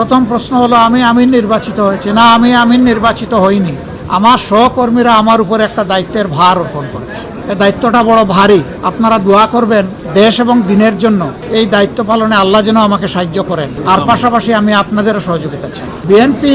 প্রথম প্রশ্ন হলো, আমি আমিন নির্বাচিত হয়েছে? না, আমি আমিন নির্বাচিত হইনি। আমার সহকর্মীরা আমার উপর একটা দায়িত্বের ভার অর্পণ করেছে। এই দায়িত্বটা বড় ভারী। আপনারা দোয়া করবেন দেশ এবং দিনের জন্য এই দায়িত্ব পালনে আল্লাহ যেন আমাকে সাহায্য করেন। আর পাশাপাশি আমি আপনাদেরও সহযোগিতা চাই। বিএনপি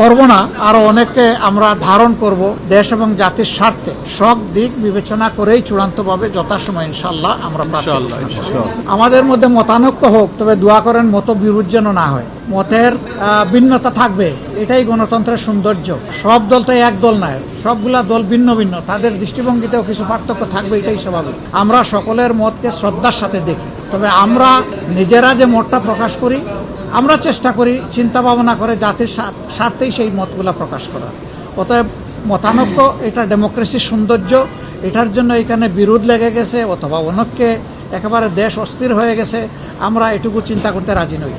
করব না আরও অনেককে আমরা ধারণ করব দেশ এবং জাতির স্বার্থে। সব দিক বিবেচনা করেই চূড়ান্তভাবে যথাসময় ইনশাল্লাহ আমরা। আমাদের মধ্যে মতানৈক্য হোক তবে দোয়া করেন মত বিরোধ যেন না হয়। মতের ভিন্নতা থাকবে এটাই গণতন্ত্রের সৌন্দর্য। সব দল তো এক দল নয় সবগুলা দল ভিন্ন ভিন্ন তাদের দৃষ্টিভঙ্গিতেও কিছু পার্থক্য থাকবে এটাই স্বাভাবিক। আমরা সকলের মতকে শ্রদ্ধার সাথে দেখি তবে আমরা নিজেরা যে মতটা প্রকাশ করি আমরা চেষ্টা করি চিন্তা ভাবনা করে জাতির স্বার্থেই সেই মতগুলা প্রকাশ করা অতএব মতানক্য, এটা ডেমোক্রেসির সৌন্দর্য, এটার জন্য এখানে বিরোধ লেগে গেছে অথবা অনেককে একেবারে দেশ অস্থির হয়ে গেছে, আমরা এটুকু চিন্তা করতে রাজি নই।